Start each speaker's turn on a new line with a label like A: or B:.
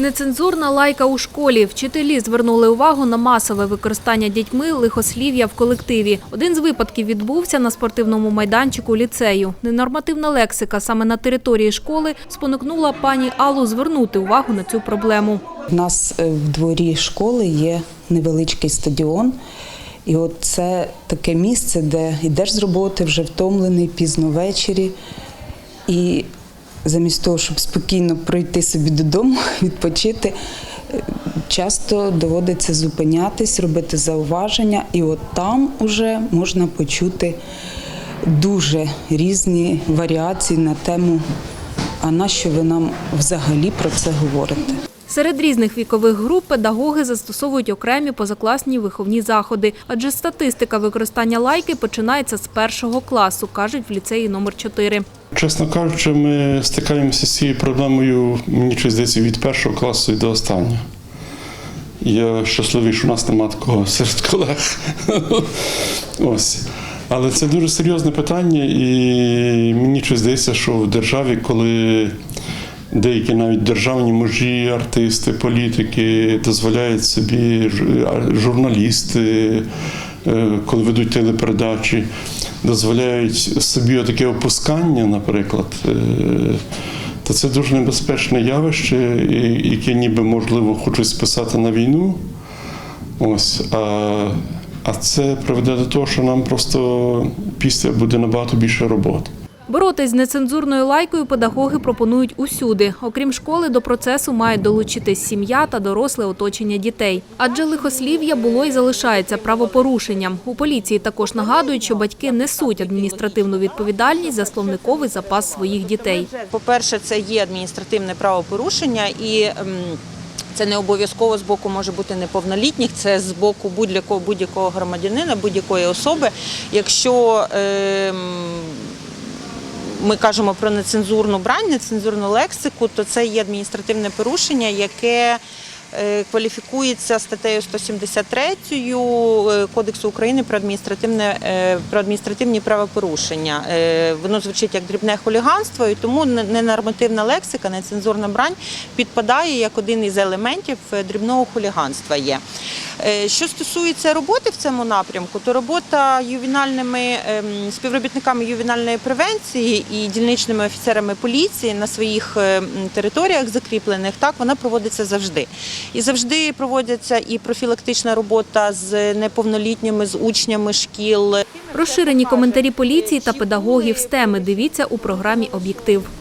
A: Нецензурна лайка у школі. Вчителі звернули увагу на масове використання дітьми лихослів'я в колективі. Один з випадків відбувся на спортивному майданчику ліцею. Ненормативна лексика саме на території школи спонукнула пані Аллу звернути увагу на цю проблему.
B: У нас е, в дворі школи є невеличкий стадіон. І от це таке місце, де йдеш з роботи вже втомлений пізно ввечері. І замість того, щоб спокійно пройти собі додому, відпочити, часто доводиться зупинятись, робити зауваження, і от там уже можна почути дуже різні варіації на тему, а нащо ви нам взагалі про це говорите?
A: Серед різних вікових груп педагоги застосовують окремі позакласні виховні заходи, адже статистика використання лайки починається з першого класу, кажуть в ліцеї номер 4.
C: Чесно кажучи, ми стикаємося з цією проблемою, мені щось здається, від першого класу і до останнього. Я щасливий, що у нас немає такого серед колег. Ось. Але це дуже серйозне питання, і мені щось здається, що в державі, коли деякі навіть державні мужі, артисти, політики дозволяють собі журналісти, е, коли ведуть телепередачі, дозволяють собі таке опускання, наприклад, е, то це дуже небезпечне явище, яке ніби можливо хочуть списати на війну. Ось, а, а це приведе до того, що нам просто після буде набагато більше роботи.
A: Боротись з нецензурною лайкою педагоги пропонують усюди. Окрім школи, до процесу мають долучитись сім'я та доросле оточення дітей. Адже лихослів'я було і залишається правопорушенням. У поліції також нагадують, що батьки несуть адміністративну відповідальність за словниковий запас своїх дітей.
D: По-перше, це є адміністративне правопорушення і. Це не обов'язково з боку може бути неповнолітніх, це з боку будь-якого будь-якого громадянина, будь-якої особи. Якщо е ми кажемо про нецензурну брань, нецензурну лексику, то це є адміністративне порушення, яке кваліфікується статтею 173 е, Кодексу України про адміністративне е, про адміністративні правопорушення. Е, Воно звучить як дрібне хуліганство, і тому не- ненормативна лексика, нецензурна брань підпадає як один із елементів е, дрібного хуліганства. Є. Е, Що стосується роботи в цьому напрямку, то робота ювенальними ем, співробітниками ювенальної превенції і дільничними офіцерами поліції на своїх ем, територіях закріплених, так вона проводиться завжди. І завжди проводиться і профілактична робота з неповнолітніми, з учнями шкіл.
A: Розширені коментарі поліції та педагогів з теми дивіться у програмі Об'єктив.